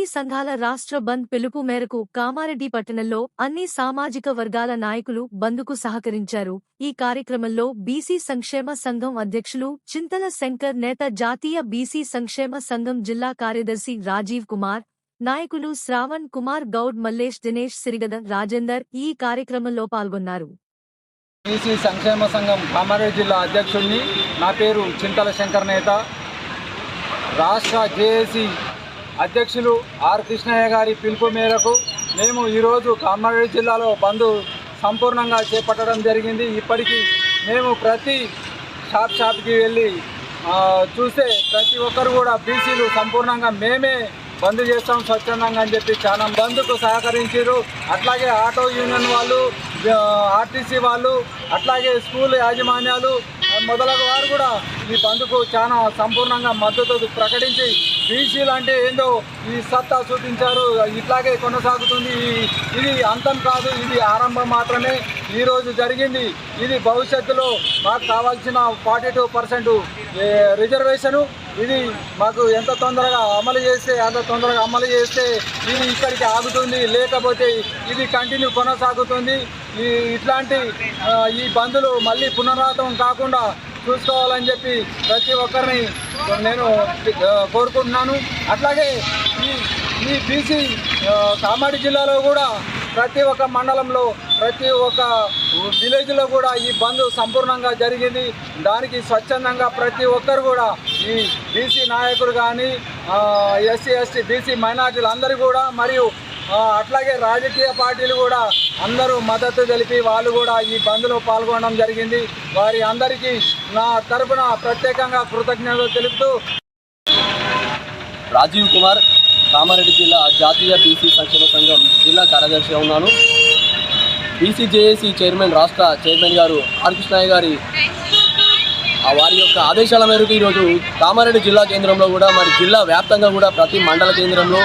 SC సంఘాల రాష్ట్ర బంద్ పిలుపు మేరకు కామారెడ్డి పట్టణంలో అన్ని సామాజిక వర్గాల నాయకులు బంద్కు సహకరించారు. ఈ కార్యక్రమంలో బీసీ సంక్షేమ సంఘం అధ్యక్షులు చింతల శంకర్ నేత జాతీయ బీసీ సంక్షేమ సంఘం జిల్లా కార్యదర్శి రాజీవ్ కుమార్ నాయకులు శ్రావణ్ కుమార్ గౌడ్ మల్లేష్ దినేష్ సిరిగద రాజేందర్ ఈ కార్యక్రమంలో పాల్గొన్నారు. బీసీ సంక్షేమ సంఘం కామారెడ్డి జిల్లా అధ్యక్షుడిని నా పేరు చింతల శంకర్ నేత. రాష్ట్ర జేఏసీ అధ్యక్షులు ఆర్ కృష్ణయ్య గారి పిలుపు మేరకు మేము ఈరోజు కామారెడ్డి జిల్లాలో బంద్ సంపూర్ణంగా చేపట్టడం జరిగింది. ఇప్పటికీ మేము ప్రతి షాప్ షాప్కి వెళ్ళి చూస్తే ప్రతి ఒక్కరు కూడా బీసీలు సంపూర్ణంగా మేమే బంద్ చేస్తాం స్వచ్ఛందంగా అని చెప్పి చాలా బంద్కు సహకరించారు. అట్లాగే ఆటో యూనియన్ వాళ్ళు ఆర్టీసీ వాళ్ళు అట్లాగే స్కూల్ యాజమాన్యాలు మొదలగు వారు కూడా ఈ బంద్కు చాలా సంపూర్ణంగా మద్దతు ప్రకటించి బీసీలు అంటే ఏందో ఈ సత్తా చూపించారు ఇట్లాగే కొనసాగుతుంది. ఇది అంతం కాదు ఇది ఆరంభం మాత్రమే. ఈరోజు జరిగింది ఇది భవిష్యత్తులో మాకు కావాల్సిన ఫార్టీ టూ పర్సెంట్ రిజర్వేషను. ఇది మాకు ఎంత తొందరగా అమలు చేస్తే అంత తొందరగా అమలు చేస్తే ఇది ఇక్కడికి ఆగుతుంది. లేకపోతే ఇది కంటిన్యూ కొనసాగుతుంది. ఈ ఇట్లాంటి ఈ బంధులు మళ్ళీ పునరావృతం కాకుండా చూసుకోవాలని చెప్పి ప్రతి ఒక్కరిని నేను కోరుకుంటున్నాను. అట్లాగే ఈ ఈ బీసీ కామారెడ్డి జిల్లాలో కూడా ప్రతి ఒక్క మండలంలో ప్రతి ఒక్క విలేజ్లో కూడా ఈ బంద్ సంపూర్ణంగా జరిగింది. దానికి స్వచ్ఛందంగా ప్రతి ఒక్కరు కూడా ఈ బీసీ నాయకులు కానీ ఎస్సీ ఎస్టీ బీసీ మైనార్టీలు అందరూ కూడా మరియు అట్లాగే రాజకీయ పార్టీలు కూడా అందరూ మద్దతు తెలిపి వాళ్ళు కూడా ఈ బంద్లో పాల్గొనడం జరిగింది. వారి అందరికీ నా తరపున ప్రత్యేకంగా కృతజ్ఞతలు తెలుపుతూ రాజీవ్ కుమార్ కామారెడ్డి జిల్లా జాతీయ బీసీ సంక్షేమ సంఘం జిల్లా కార్యదర్శిగా ఉన్నాను. బీసీజేఏసీ చైర్మన్ రాష్ట్ర చైర్మన్ గారు ఆర్ కృష్ణయ్య గారి వారి యొక్క ఆదేశాల మేరకు ఈరోజు కామారెడ్డి జిల్లా కేంద్రంలో కూడా మరి జిల్లా వ్యాప్తంగా కూడా ప్రతి మండల కేంద్రంలో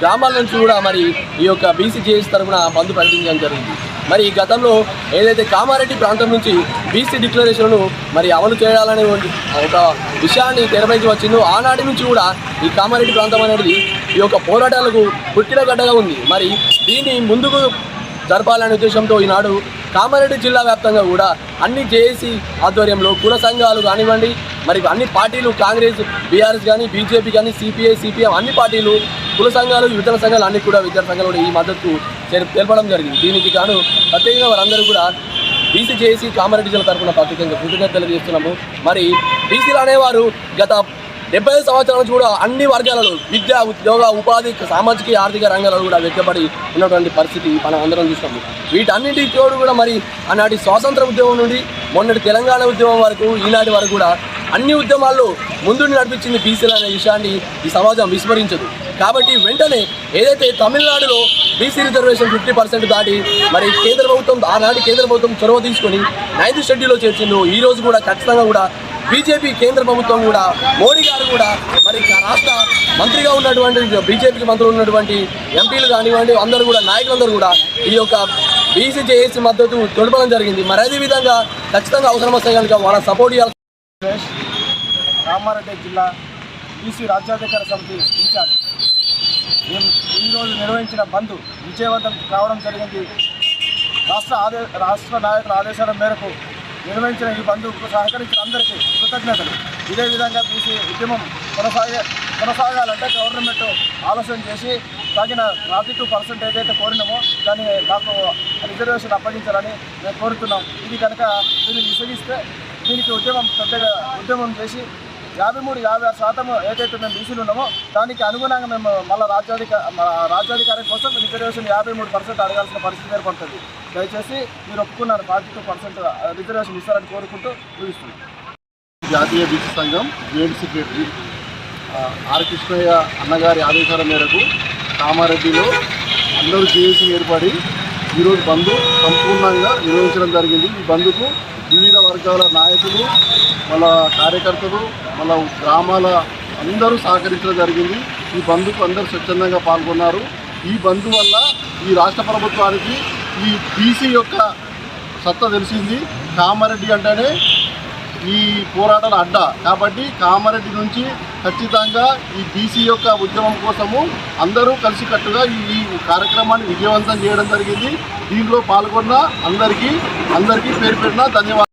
గ్రామాల నుంచి కూడా మరి ఈ యొక్క బీసీజేఎస్ తరఫున బంద్ ప్రకటించడం జరిగింది. మరి ఈ గతంలో ఏదైతే కామారెడ్డి ప్రాంతం నుంచి బీసీ డిక్లరేషన్ను మరి అమలు చేయాలనే ఒక విషయాన్ని తెరపైకి వచ్చిందో ఆనాటి నుంచి కూడా ఈ కామారెడ్డి ప్రాంతం అనేది ఈ యొక్క పోరాటాలకు పుట్టినగడ్డగా ఉంది. మరి దీన్ని ముందుకు జరపాలనే ఉద్దేశంతో ఈనాడు కామారెడ్డి జిల్లా వ్యాప్తంగా కూడా అన్ని జేఏసీ ఆధ్వర్యంలో కుల సంఘాలు కానివ్వండి మరి అన్ని పార్టీలు కాంగ్రెస్ బీఆర్ఎస్ కానీ బీజేపీ కానీ సిపిఐ సిపిఎం అన్ని పార్టీలు కుల సంఘాలు యువజన సంఘాలు అన్ని కూడా విద్యార్థి సంఘాలు కూడా ఈ మద్దతు తెలపడం జరిగింది. దీనికి గాను ప్రత్యేకంగా వారందరూ కూడా బీసీ చేసి కామారెడ్డి జిల్లా తరఫున ప్రత్యేకంగా కృతజ్ఞతలు తెలియజేస్తున్నాము. మరి బీసీలు అనేవారు గత డెబ్బై ఐదు సంవత్సరాల నుంచి కూడా అన్ని వర్గాలలో విద్య ఉద్యోగ ఉపాధి సామాజిక ఆర్థిక రంగాలలో కూడా వెచ్చబడి ఉన్నటువంటి పరిస్థితి మనం అందరం చూస్తాము. వీటన్నిటి తోడు కూడా మరి ఆనాటి స్వాతంత్ర ఉద్యమం నుండి మొన్నటి తెలంగాణ ఉద్యమం వరకు ఈనాటి వరకు కూడా అన్ని ఉద్యమాల్లో ముందుండి నడిపించింది బీసీలు అనే విషయాన్ని ఈ సమాజం విస్మరించదు. కాబట్టి వెంటనే ఏదైతే తమిళనాడులో బీసీ రిజర్వేషన్ ఫిఫ్టీ పర్సెంట్ దాటి మరి కేంద్ర ప్రభుత్వం ఆనాటి కేంద్ర ప్రభుత్వం చొరవ తీసుకొని నైన్త్ షెడ్యూల్లో చేర్చిందో ఈ రోజు కూడా ఖచ్చితంగా కూడా బీజేపీ కేంద్ర ప్రభుత్వం కూడా మోడీ గారు కూడా మరి రాష్ట్ర మంత్రిగా ఉన్నటువంటి బీజేపీకి మంత్రులు ఉన్నటువంటి ఎంపీలు కానివ్వండి అందరూ కూడా నాయకులందరూ కూడా ఈ యొక్క బీసీ జేఏసీ మద్దతు తొలపడం జరిగింది. మరి అదేవిధంగా ఖచ్చితంగా అవసరం వస్తే కనుక వాళ్ళ సపోర్ట్ చేయాలి రామారెడ్డి జిల్లా బీసీ రాజ్యాధికార సమితి ఇన్ఛార్జ్. మేము ఈరోజు నిర్వహించిన బంద్ విజయవంతం కావడం జరిగింది. రాష్ట్ర ఆదే రాష్ట్ర నాయకుల ఆదేశాల మేరకు నిర్వహించిన ఈ బంధుకు సహకరించిన అందరికీ కృతజ్ఞతలు. ఇదే విధంగా బీసీ ఉద్యమం కొనసాగే కొనసాగాలంటే గవర్నమెంట్ ఆలోచన చేసి తగిన ఫార్టీ టూ పర్సెంట్ ఏదైతే కోరినామో దాన్ని నాకు రిజర్వేషన్ అప్పగించాలని మేము కోరుతున్నాం. ఇది కనుక దీన్ని విసగిస్తే దీనికి ఉద్యమం పెద్దగా ఉద్యమం చేసి యాభై మూడు యాభై ఆరు శాతం ఏదైతే మేము బీసీలు ఉన్నామో దానికి అనుగుణంగా మేము మళ్ళీ రాజ్యాధిక మన రాజ్యాధికారం కోసం రిజర్వేషన్ యాభై మూడు పర్సెంట్ అడగాల్సిన పరిస్థితి ఏర్పడుతుంది. దయచేసి మీరు ఒప్పుకున్నారు ఫార్టీ టూ పర్సెంట్ రిజర్వేషన్ ఇస్తారని కోరుకుంటూ ముగిస్తున్నాం జాతీయ బీసీ సంఘం జేఎడ్ సెక్రటరీ ఆర్ కృష్ణయ్య అన్నగారి ఆదేశాల మేరకు కామారెడ్డిలో అందరూ జేఏసీ ఏర్పడి ఈరోజు బంధు సంపూర్ణంగా నిర్వహించడం జరిగింది. ఈ బంధుకు వివిధ వర్గాల నాయకులు వాళ్ళ కార్యకర్తలు వాళ్ళ గ్రామాల అందరూ సహకరించడం జరిగింది. ఈ బంధుకు అందరూ స్వచ్ఛందంగా పాల్గొన్నారు. ఈ బంధు వల్ల ఈ రాష్ట్ర ప్రభుత్వానికి ఈ బీసీ యొక్క సత్తా తెలిసింది. కామారెడ్డి అంటేనే ఈ పోరాటాల అడ్డ. కాబట్టి కామారెడ్డి నుంచి ఖచ్చితంగా ఈ బీసీ యొక్క ఉద్యమం కోసము అందరూ కలిసికట్టుగా ఈ కార్యక్రమాన్ని విజయవంతం చేయడం జరిగింది. దీనిలో పాల్గొన్న అందరికీ అందరికీ పేరు పెట్టిన ధన్యవాదాలు.